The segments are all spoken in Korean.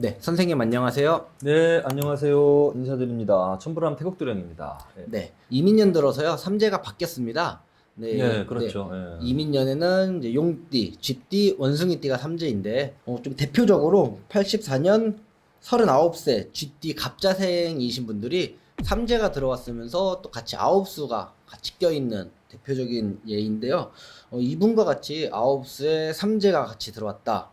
네, 선생님 안녕하세요. 네, 안녕하세요. 인사드립니다. 천불암 태국도령입니다. 네, 네, 이민년 들어서요 삼재가 바뀌었습니다. 네, 네, 그렇죠. 네. 예. 이민년에는 이제 용띠, 쥐띠, 원숭이띠가 삼재인데 어, 좀 대표적으로 84년 39세 쥐띠 갑자생이신 분들이 삼재가 들어왔으면서 또 같이 아홉수가 같이 껴있는 대표적인 예인데요. 어, 이분과 같이 아홉수에 삼재가 같이 들어왔다.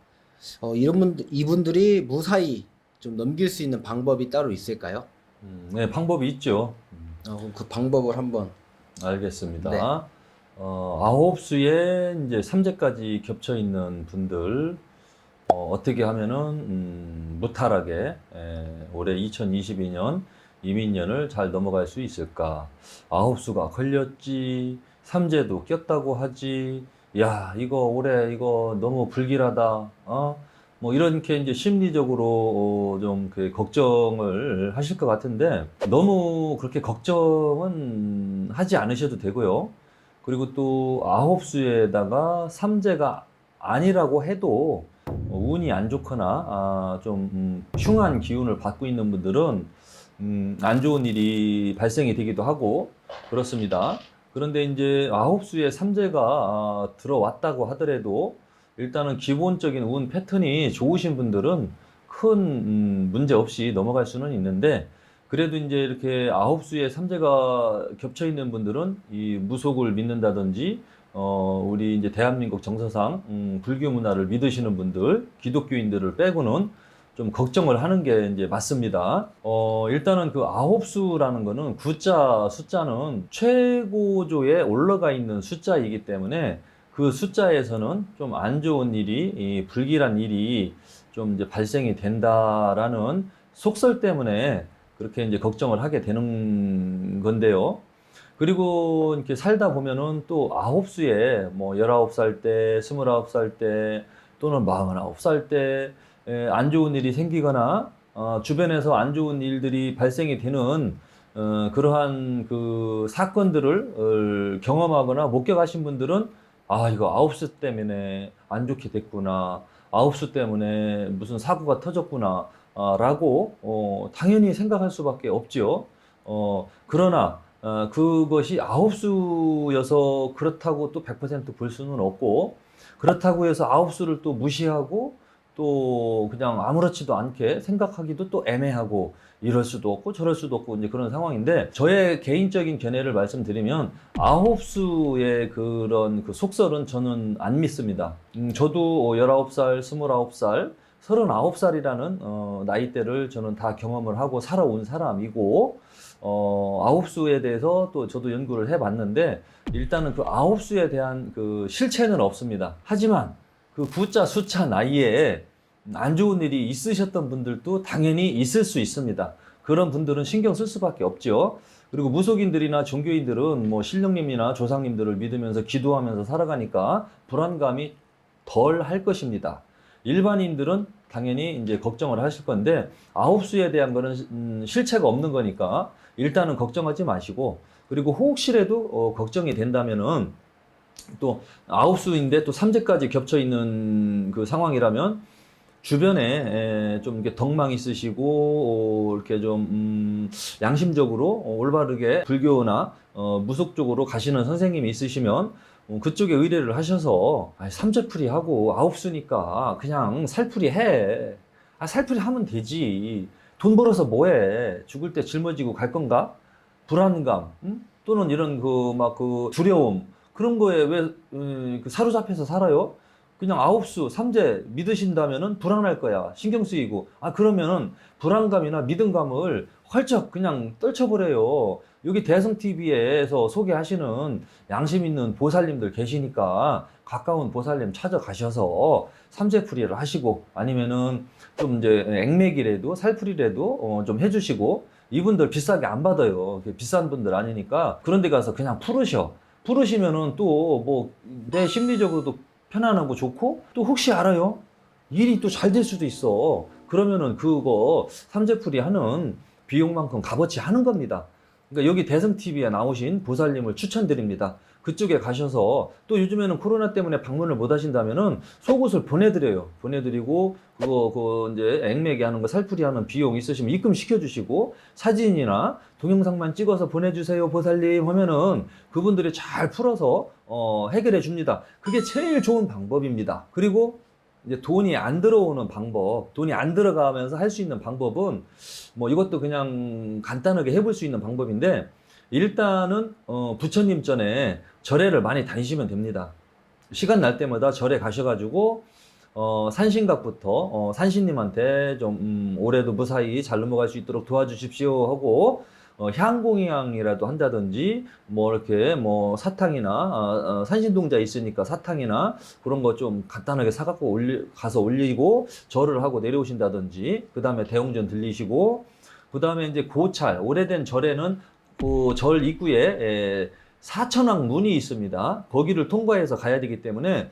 어, 이런 분 이분들이 무사히 좀 넘길 수 있는 방법이 따로 있을까요? 음, 네, 방법이 있죠. 음, 어, 그럼 그 방법을 한번 알겠습니다. 네. 어, 아홉 수에 이제 삼재까지 겹쳐 있는 분들 어, 어떻게 하면은 음, 무탈하게 에, 올해 2022년 이민년을 잘 넘어갈 수 있을까? 아홉 수가 걸렸지, 삼재도 꼈다고 하지. 야, 이거 올해 이거 너무 불길하다. 어? 뭐 이렇게 이제 심리적으로 어, 좀그 걱정을 하실 것 같은데 너무 그렇게 걱정은 하지 않으셔도 되고요. 그리고 또 아홉 수에다가 삼재가 아니라고 해도 어, 운이 안 좋거나 아, 좀 음, 흉한 기운을 받고 있는 분들은 음, 안 좋은 일이 발생이 되기도 하고 그렇습니다. 그런데 이제 아홉 수에 삼재가 아, 들어왔다고 하더라도 일단은 기본적인 운 패턴이 좋으신 분들은 큰 음, 문제 없이 넘어갈 수는 있는데 그래도 이제 이렇게 아홉 수에 삼재가 겹쳐 있는 분들은 이 무속을 믿는다든지 어 우리 이제 대한민국 정서상 음, 불교 문화를 믿으시는 분들 기독교인들을 빼고는 좀 걱정을 하는 게 이제 맞습니다. 어 일단은 그 아홉 수라는 거는 구자 숫자는 최고조에 올라가 있는 숫자이기 때문에 그 숫자에서는 좀 안 좋은 일이 이 불길한 일이 좀 이제 발생이 된다라는 속설 때문에 그렇게 이제 걱정을 하게 되는 건데요. 그리고 이렇게 살다 보면은 또 아홉 수에 뭐 열아홉 살 때, 스물아홉 살 때, 또는 마흔아홉 살 때 안 좋은 일이 생기거나 어, 주변에서 안 좋은 일들이 발생이 되는 어, 그러한 그 사건들을 어, 경험하거나 목격하신 분들은 아 이거 아홉 수 때문에 안 좋게 됐구나 아홉 수 때문에 무슨 사고가 터졌구나 아, 라고 어, 당연히 생각할 수밖에 없지요. 어, 그러나 어, 그것이 아홉 수여서 그렇다고 또 100%볼 수는 없고 그렇다고 해서 아홉 수를 또 무시하고 또 그냥 아무렇지도 않게 생각하기도 또 애매하고 이럴 수도 없고 저럴 수도 없고 이제 그런 상황인데 저의 개인적인 견해를 말씀드리면 아홉 수의 그런 그 속설은 저는 안 믿습니다. 음, 저도 19살, 29살, 39살이라는 어, 나이대를 저는 다 경험을 하고 살아온 사람이고 어, 아홉 수에 대해서 또 저도 연구를 해봤는데 일단은 그 아홉 수에 대한 그 실체는 없습니다. 하지만 그 구자 수차 나이에 안 좋은 일이 있으셨던 분들도 당연히 있을 수 있습니다. 그런 분들은 신경 쓸 수밖에 없죠. 그리고 무속인들이나 종교인들은 뭐 신령님이나 조상님들을 믿으면서 기도하면서 살아가니까 불안감이 덜 할 것입니다. 일반인들은 당연히 이제 걱정을 하실 건데 아홉 수에 대한 거는 음, 실체가 없는 거니까 일단은 걱정하지 마시고 그리고 혹시라도 어, 걱정이 된다면은 또 아홉 수인데 또 삼재까지 겹쳐 있는 그 상황이라면 주변에 에, 좀 이렇게 덕망 있으시고 어, 이렇게 좀 음, 양심적으로 어, 올바르게 불교나 어, 무속 쪽으로 가시는 선생님이 있으시면 어, 그쪽에 의뢰를 하셔서 아, 삼재풀이 하고 아홉 수니까 그냥 살풀이 해. 아, 살풀이 하면 되지. 돈 벌어서 뭐해? 죽을 때 짊어지고 갈 건가? 불안감, 응? 또는 이런 그 막그 두려움 그런 거에 왜 음, 그 사로잡혀서 살아요? 그냥 아홉 수 삼재 믿으신다면은 불안할 거야. 신경 쓰이고. 아 그러면은 불안감이나 믿음감을 헐쩍 그냥 떨쳐버려요. 여기 대성 TV에서 소개하시는 양심 있는 보살님들 계시니까 가까운 보살님 찾아가셔서 삼재풀이를 하시고 아니면은 좀 이제 액맥이라도 살풀이라도 어, 좀 해주시고 이분들 비싸게 안 받아요. 비싼 분들 아니니까 그런 데 가서 그냥 풀으셔. 풀으시면은 또 뭐 내 심리적으로도 편안하고 좋고 또 혹시 알아요? 일이 또 잘 될 수도 있어. 그러면은 그거 삼재풀이 하는 비용만큼 값어치 하는 겁니다. 그러니까 여기 대성 TV에 나오신 보살님을 추천드립니다. 그쪽에 가셔서 또 요즘에는 코로나 때문에 방문을 못 하신다면은 속옷을 보내드려요. 보내드리고 그거 그 이제 액매기 하는 거 살풀이 하는 비용 있으시면 입금 시켜주시고 사진이나 동영상만 찍어서 보내주세요 보살님 하면은 그분들이 잘 풀어서 어, 해결해 줍니다. 그게 제일 좋은 방법입니다. 그리고 이제 돈이 안 들어오는 방법, 돈이 안 들어가면서 할 수 있는 방법은 뭐 이것도 그냥 간단하게 해볼 수 있는 방법인데 일단은 어, 부처님 전에 절에를 많이 다니시면 됩니다. 시간 날 때마다 절에 가셔가지고 어, 산신각부터 어, 산신님한테 좀 음, 올해도 무사히 잘 넘어갈 수 있도록 도와주십시오 하고 어, 향공향이라도 한다든지 뭐 이렇게 뭐 사탕이나 어, 어, 산신동자 있으니까 사탕이나 그런 거 좀 간단하게 사갖고 올리, 가서 올리고 절을 하고 내려오신다든지 그 다음에 대웅전 들리시고 그 다음에 이제 고찰 오래된 절에는 그 절 입구에 에, 사천왕 문이 있습니다. 거기를 통과해서 가야 되기 때문에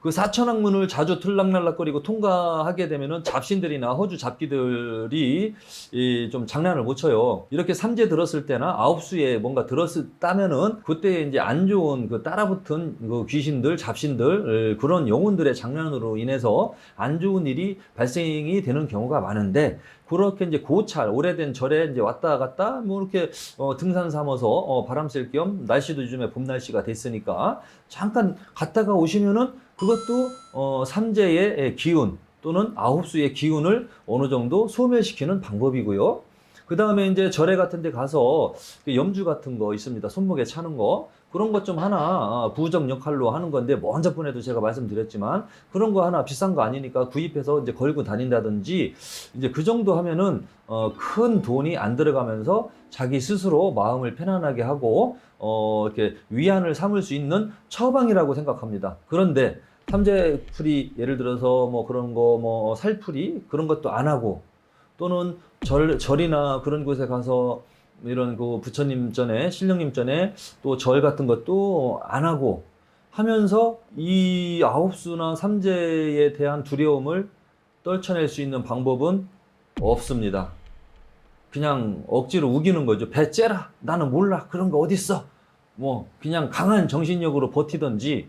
그 사천왕 문을 자주 틀락날락거리고 통과하게 되면은 잡신들이나 허주 잡기들이 이 좀 장난을 못 쳐요. 이렇게 삼재 들었을 때나 아홉 수에 뭔가 들었다면은 그때 이제 안 좋은 그 따라붙은 그 귀신들, 잡신들 에, 그런 영혼들의 장난으로 인해서 안 좋은 일이 발생이 되는 경우가 많은데 그렇게 이제 고찰 오래된 절에 이제 왔다 갔다 뭐 이렇게 어, 등산 삼아서 어, 바람 쐴 겸 날씨도 요즘에 봄 날씨가 됐으니까 잠깐 갔다가 오시면은 그것도 어, 삼재의 기운 또는 아홉 수의 기운을 어느 정도 소멸시키는 방법이고요. 그 다음에 이제 절에 같은 데 가서 그 염주 같은 거 있습니다. 손목에 차는 거. 그런 것 좀 하나 아, 부적 역할로 하는 건데 먼저 번에도 제가 말씀드렸지만 그런 거 하나 비싼 거 아니니까 구입해서 이제 걸고 다닌다든지 이제 그 정도 하면은 어, 큰 돈이 안 들어가면서 자기 스스로 마음을 편안하게 하고 어, 이렇게 위안을 삼을 수 있는 처방이라고 생각합니다. 그런데 삼재풀이 예를 들어서 뭐 그런 거 뭐 살풀이 그런 것도 안 하고 또는 절, 절이나 그런 곳에 가서 이런 그 부처님 전에 신령님 전에 또 절 같은 것도 안 하고 하면서 이 아홉수나 삼재에 대한 두려움을 떨쳐낼 수 있는 방법은 없습니다. 그냥 억지로 우기는 거죠. 배 째라. 나는 몰라. 그런 거 어딨어. 뭐 그냥 강한 정신력으로 버티든지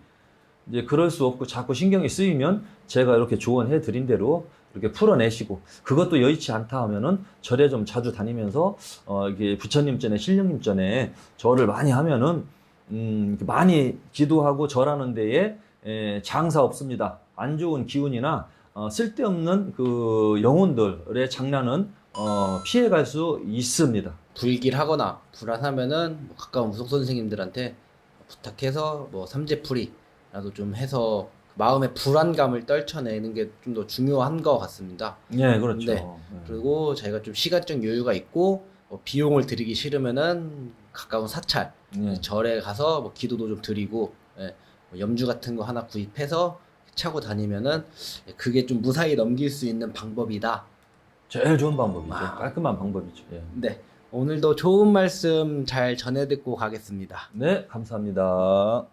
이제 그럴 수 없고 자꾸 신경이 쓰이면 제가 이렇게 조언해 드린 대로 이렇게 풀어내시고 그것도 여의치 않다 하면은 절에 좀 자주 다니면서 어 이게 부처님 전에 신령님 전에 절을 많이 하면은 음 많이 기도하고 절하는 데에 에, 장사 없습니다. 안 좋은 기운이나 어, 쓸데없는 그 영혼들의 장난은 어, 피해갈 수 있습니다. 불길하거나 불안하면은 뭐 가까운 무속 선생님들한테 부탁해서 뭐 삼재풀이라도 좀 해서 마음의 불안감을 떨쳐내는 게 좀 더 중요한 것 같습니다. 예, 그렇죠. 네. 네. 그리고 저희가 좀 시간적 여유가 있고 뭐 비용을 들이기 싫으면은 가까운 사찰 예. 절에 가서 뭐 기도도 좀 드리고 예, 뭐 염주 같은 거 하나 구입해서 차고 다니면은 예, 그게 좀 무사히 넘길 수 있는 방법이다. 제일 좋은 방법이죠. 아. 깔끔한 방법이죠. 예. 네. 오늘도 좋은 말씀 잘 전해 듣고 가겠습니다. 네, 감사합니다.